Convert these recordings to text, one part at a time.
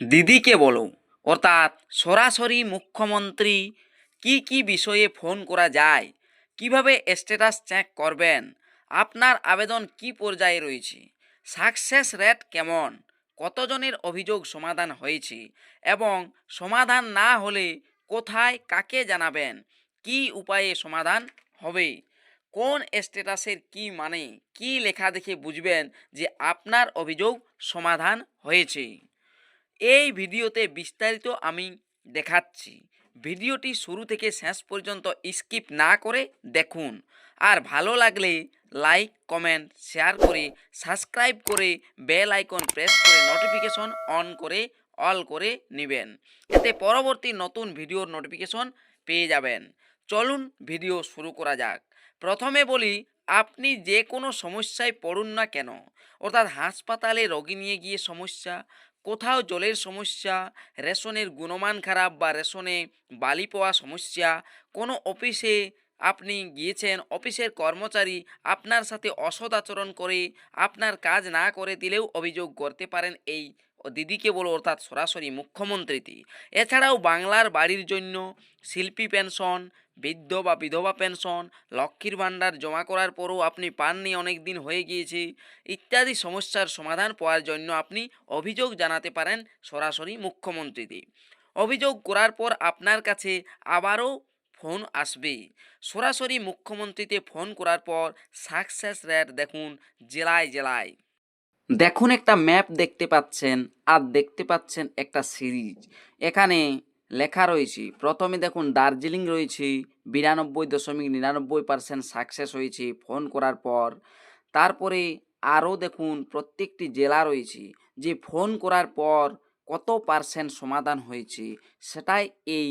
দিদিকে বলো অর্থাৎ সরাসরি মুখ্যমন্ত্রী কি কি বিষয়ে ফোন করা যায়, কীভাবে স্ট্যাটাস চেক করবেন, আপনার আবেদন কি পর্যায়ে রয়েছে সাকসেস রেট কেমন, কতজনের অভিযোগ সমাধান হয়েছে এবং সমাধান না হলে কোথায় কাকে জানাবেন, কি উপায়ে সমাধান হবে, কোন স্ট্যাটাসের কি মানে কি লেখা দেখে বুঝবেন যে আপনার অভিযোগ সমাধান হয়েছে। এই ভিডিওতে বিস্তারিত আমি দেখাচ্ছি। ভিডিওটি শুরু থেকে শেষ পর্যন্ত স্কিপ না করে দেখুন। আর ভালো লাগলে লাইক, কমেন্ট, শেয়ার করে, সাবস্ক্রাইব করে, বেল আইকন প্রেস করে নোটিফিকেশন অন করে, অল করে নেবেন। এতে পরবর্তী নতুন ভিডিওর নোটিফিকেশন পেয়ে যাবেন। চলুন ভিডিও শুরু করা যাক। প্রথমে বলি, আপনি যে কোনো সমস্যায় পড়ুন না কেন? অর্থাৎ হাসপাতালে রোগী নিয়ে গিয়ে সমস্যা কোথাও জলের সমস্যা, রেশনের গুণমান খারাপ বা রেশনে বালি পাওয়া সমস্যা, কোনো অফিসে আপনি গিয়েছেন, অফিসের কর্মচারী আপনার সাথে অসদ আচরণ করে, আপনার কাজ না করে দিলেও অভিযোগ করতে পারেন এই দিদিকে বলো অর্থাৎ সরাসরি মুখ্যমন্ত্রীতে এছাড়াও বাংলার বাড়ির জন্য শিল্পী পেনশন, বৃদ্ধ বা বিধবা পেনশন, লক্ষ্মীর ভাণ্ডার জমা করার পরও আপনি পাননি অনেক দিন হয়ে গিয়েছে। ইত্যাদি সমস্যার সমাধান পাওয়ার জন্য আপনি অভিযোগ জানাতে পারেন সরাসরি মুখ্যমন্ত্রীতে অভিযোগ করার পর আপনার কাছে আবারও ফোন আসবে। সরাসরি মুখ্যমন্ত্রীতে ফোন করার পর সাকসেস রেট দেখুন জেলায় জেলায়। দেখুন একটা ম্যাপ দেখতে পাচ্ছেন আর দেখতে পাচ্ছেন একটা সিরিজ। এখানে লেখা রয়েছে, প্রথমে দেখুন দার্জিলিং রয়েছে, বিরানব্বই দশমিক নিরানব্বই পার্সেন্ট সাকসেস হয়েছে ফোন করার পর। তারপরে আরও দেখুন প্রত্যেকটি জেলা রয়েছে, যে ফোন করার পর কত পার্সেন্ট সমাধান হয়েছে, সেটাই এই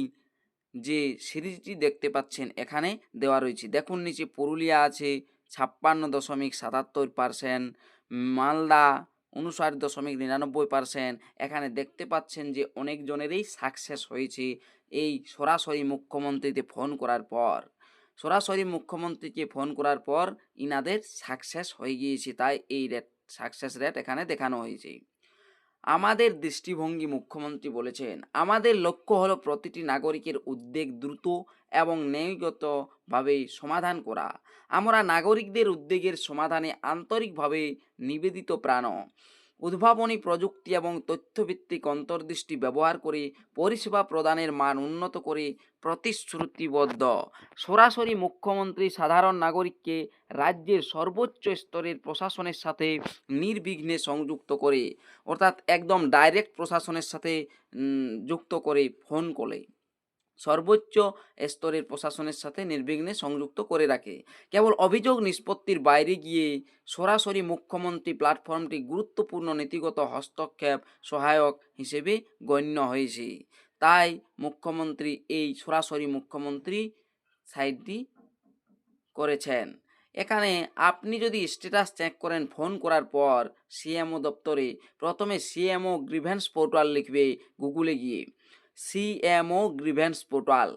যে সিরিজটি দেখতে পাচ্ছেন এখানে দেওয়া রয়েছে। দেখুন নিচে পুরুলিয়া আছে ছাপ্পান্ন দশমিক সাতাত্তর পার্সেন্ট মালদা উনষাট দশমিক নিরানব্বই পার্সেন্ট এখানে দেখতে পাচ্ছেন যে অনেকজনেরই সাকসেস হয়েছে এই সরাসরি মুখ্যমন্ত্রীতে ফোন করার পর। সরাসরি মুখ্যমন্ত্রীকে ফোন করার পর ইনাদের সাকসেস হয়ে গিয়েছে, তাই এই রেট সাকসেস রেট এখানে দেখানো হয়েছে। আমাদের দৃষ্টিভঙ্গি মুখ্যমন্ত্রী বলেছেন, আমাদের লক্ষ্য হলো প্রতিটি নাগরিকের উদ্বেগ দ্রুত এবং ন্যায়গতভাবে সমাধান করা। আমরা নাগরিকদের উদ্বেগের সমাধানে আন্তরিকভাবে নিবেদিত প্রাণ। উদ্ভাবনী প্রযুক্তি এবং তথ্যভিত্তিক অন্তর্দৃষ্টি ব্যবহার করে পরিষেবা প্রদানের মান উন্নত করে প্রতিশ্রুতিবদ্ধ। সরাসরি মুখ্যমন্ত্রী সাধারণ নাগরিককে রাজ্যের সর্বোচ্চ স্তরের প্রশাসনের সাথে নির্বিঘ্নে সংযুক্ত করে, অর্থাৎ একদম ডাইরেক্ট প্রশাসনের সাথে যুক্ত করে ফোন কলে। সর্বোচ্চ স্তরের প্রশাসনের সাথে নির্বিঘ্নে সংযুক্ত করে রাখে। কেবল অভিযোগ নিষ্পত্তির বাইরে গিয়ে সরাসরি মুখ্যমন্ত্রী প্ল্যাটফর্মটি গুরুত্বপূর্ণ নীতিগত হস্তক্ষেপ সহায়ক হিসেবে গণ্য হয়েছে। তাই মুখ্যমন্ত্রী এই সরাসরি মুখ্যমন্ত্রী সাইটটি করেছেন। এখানে আপনি যদি স্ট্যাটাস চেক করেন ফোন করার পর সিএমও দপ্তরে প্রথমে সিএমও গ্রিভেন্স পোর্টাল লিখবে গুগলে গিয়ে। CMO grievance portal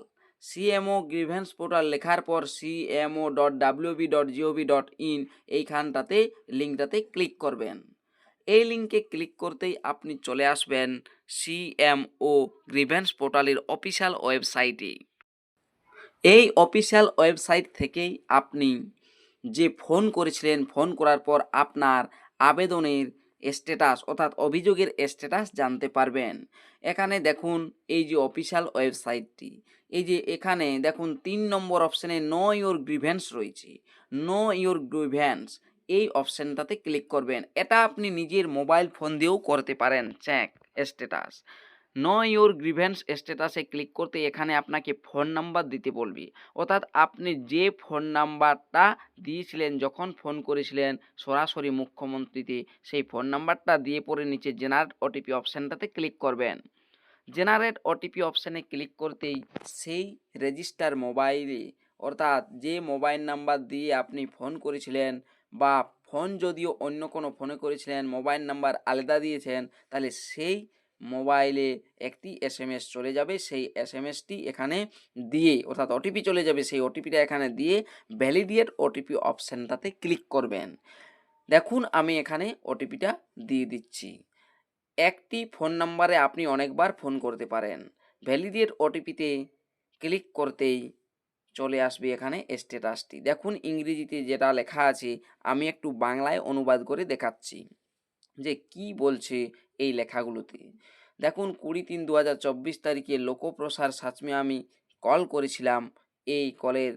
CMO grievance portal লেখার পর CMO dot WB dot GOV dot in এইখানটাতে, লিঙ্কটাতে ক্লিক করবেন। এই লিঙ্কে ক্লিক করতেই আপনি চলে আসবেন সিএমও গ্রিভেন্স পোর্টালের অফিসিয়াল ওয়েবসাইটে। এই অফিসিয়াল ওয়েবসাইট থেকেই আপনি যে ফোন করেছিলেন, ফোন করার পর আপনার আবেদনের স্ট্যাটাস অর্থাৎ অভিযোগের স্ট্যাটাস জানতে পারবেন। এখানে দেখুন, এই যে অফিসিয়াল ওয়েবসাইটটি এই যে এখানে দেখুন, তিন নম্বর অপশানে নো ইয়োর গ্রিভেন্স রয়েছে। নো ইয়োর গ্রিভেন্স এই অপশানটাতে ক্লিক করবেন। এটা আপনি নিজের মোবাইল ফোন দিয়েও করতে পারেন। Check status know your grievance স্ট্যাটাসে ক্লিক করতে এখানে আপনাকে ফোন নাম্বার দিতে বলবে। অর্থাৎ আপনি যে ফোন নাম্বারটা দিয়েছিলেন, যখন ফোন করেছিলেন সরাসরি মুখ্যমন্ত্রীতে, সেই ফোন নাম্বারটা দিয়ে পরে নিচে জেনারেট ওটিপি অপশানটাতে ক্লিক করবেন। জেনারেট ওটিপি অপশানে ক্লিক করতেই সেই রেজিস্টার মোবাইলে, অর্থাৎ যে মোবাইল নাম্বার দিয়ে আপনি ফোন করেছিলেন বা ফোন যদিও অন্য কোনো ফোনে করেছিলেন, মোবাইল নাম্বার আলাদা দিয়েছেন, তাহলে সেই মোবাইলে একটি এস এম এস চলে যাবে, সেই এস এম এসটি এখানে দিয়ে, অর্থাৎ ওটিপি চলে যাবে, সেই ওটিপিটা এখানে দিয়ে ভ্যালিডিয়েট ওটিপি অপশানটাতে ক্লিক করবেন। দেখুন, আমি এখানে ওটিপিটা দিয়ে দিচ্ছি। একটি ফোন নাম্বারে আপনি অনেকবার ফোন করতে পারেন। ভ্যালিডিয়েট ওটিপিতে ক্লিক করতেই চলে আসবে এখানে স্ট্যাটাসটি দেখুন, ইংরেজিতে যেটা লেখা আছে, আমি একটু বাংলায় অনুবাদ করে দেখাচ্ছি। যে কি বলছে এই লেখাগুলোতে। দেখুন, কুড়ি তিন দু হাজার চব্বিশ তারিখে লোকপ্রসার সাচমে আমি কল করেছিলাম এই কলের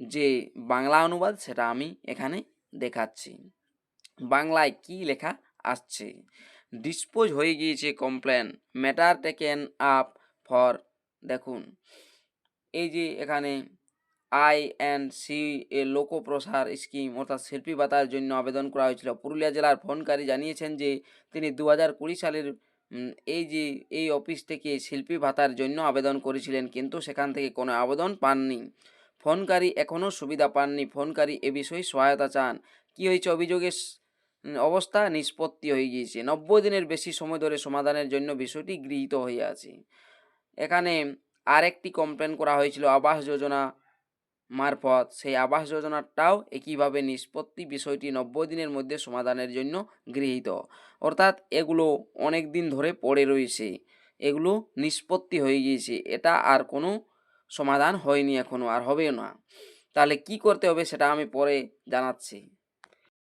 যে বাংলা অনুবাদ, সেটা আমি এখানে দেখাচ্ছি। বাংলায় কি লেখা আসছে? ডিসপোজ হয়ে গিয়েছে complaint, matter taken up for, দেখুন, এই যে এখানে I and C A Lokprasar scheme অর্থাৎ শিল্পী ভাতার জন্য আবেদন করা হয়েছিল। পুরুলিয়া জেলার ফোনকারী জানিয়েছেন যে, তিনি দু হাজার কুড়ি সালের এই যে, এই অফিস থেকে শিল্পী ভাতার জন্য আবেদন করেছিলেন, কিন্তু সেখান থেকে কোনো আবেদন পাননি। ফোনকারী এখনও সুবিধা পাননি। ফোনকারী এ বিষয়ে সহায়তা চান। কি হয়েছে অভিযোগের অবস্থা? নিষ্পত্তি হয়ে গিয়েছে। নব্বই দিনের বেশি সময় ধরে সমাধানের জন্য বিষয়টি গৃহীত হয়ে আছে। এখানে আরেকটি কমপ্লেন করা হয়েছিল। আবাস যোজনা মারফত সেই আবাস যোজনাটাও একইভাবে নিষ্পত্তি বিষয়টি নব্বই দিনের মধ্যে সমাধানের জন্য গৃহীত। অর্থাৎ এগুলো অনেক দিন ধরে পড়ে রয়েছে। এগুলো নিষ্পত্তি হয়ে গিয়েছে। এটা আর কোনো সমাধান হয়নি এখনও আর হবেও না। তাহলে কি করতে হবে সেটা আমি পরে জানাচ্ছি।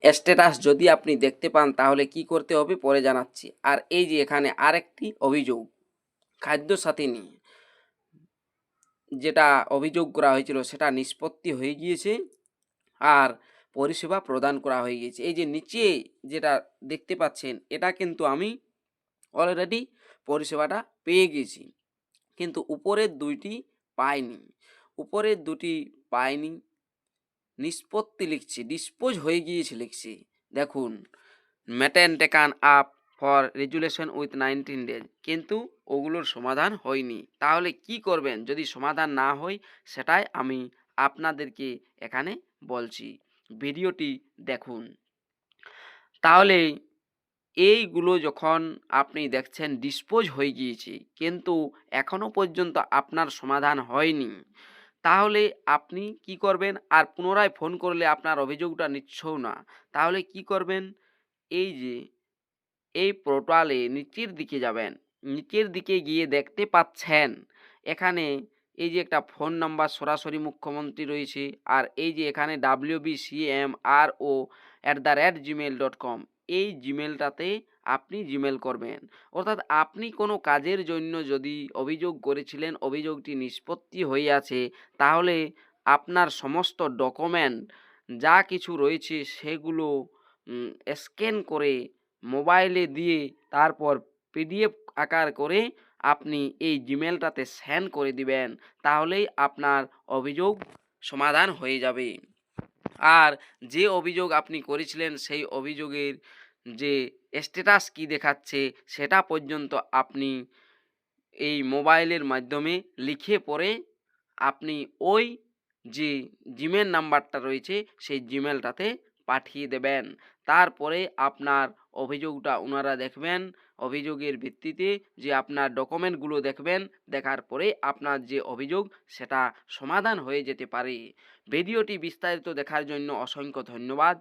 স্ট্যাটাস যদি আপনি দেখতে পান, তাহলে কি করতে হবে পরে জানাচ্ছি। আর এই যে এখানে আরেকটি অভিযোগ খাদ্য সাথী নিয়ে। যেটা অভিযোগ করা হয়েছিল সেটা নিষ্পত্তি হয়ে গিয়েছে আর পরিষেবা প্রদান করা হয়ে গিয়েছে। এই যে নিচে যেটা দেখতে পাচ্ছেন, এটা কিন্তু আমি অলরেডি পরিষেবাটা পেয়ে গেছি। কিন্তু উপরের দুইটি পাইনি। উপরের দুটি পাইনি, নিষ্পত্তি লিখছি ডিসপোজ হয়ে গিয়েছে লিখছি। দেখুন matter taken up for resolution with nineteen days কিন্তু ওগুলোর সমাধান হয়নি। তাহলে কি করবেন? যদি সমাধান না হয়, সেটাই আমি আপনাদেরকে এখানে বলছি। ভিডিওটি দেখুন। তাহলে এইগুলো যখন আপনি দেখছেন ডিসপোজ হয়ে গিয়েছে, কিন্তু এখনও পর্যন্ত আপনার সমাধান হয়নি। তাহলে আপনি কি করবেন? আর পুনরায় ফোন করলে আপনার অভিযোগটা নিচ্ছও না। তাহলে কি করবেন? এই যে এই পোর্টালে নিচের দিকে যাবেন। নিচের দিকে গিয়ে দেখতে পাচ্ছেন, এখানে এই যে একটা ফোন নাম্বার সরাসরি মুখ্যমন্ত্রী রয়েছে আর এই যে এখানে W C M R O at the rate gmail dot com এই জিমেলটাতে আপনি জিমেল করবেন। অর্থাৎ আপনি কোনো কাজের জন্য যদি অভিযোগ করেছিলেন, অভিযোগটি নিষ্পত্তি হয়ে আছে, তাহলে আপনার সমস্ত ডকুমেন্ট যা কিছু রয়েছে সেগুলো স্ক্যান করে মোবাইলে দিয়ে তারপর পিডিএফ আকার করে আপনি এই জিমেলটাতে সেন্ড করে দিবেন, তাহলেই আপনার অভিযোগ সমাধান হয়ে যাবে। আর যে অভিযোগ আপনি করেছিলেন, সেই অভিযোগের যে স্ট্যাটাস কি দেখাচ্ছে, সেটা পর্যন্ত আপনি এই মোবাইলের মাধ্যমে লিখে পড়ে আপনি ওই যে জিমেল নাম্বারটা রয়েছে, সেই জিমেলটাতে পাঠিয়ে দেবেন। তারপরে আপনার অভিযোগটা ওনারা দেখবেন। অভিযোগের ভিত্তিতে যে আপনার ডকুমেন্টগুলো দেখবেন, দেখার পরে আপনার যে অভিযোগ, সেটা সমাধান হয়ে যেতে পারে। ভিডিওটি বিস্তারিত দেখার জন্য অসংখ্য ধন্যবাদ।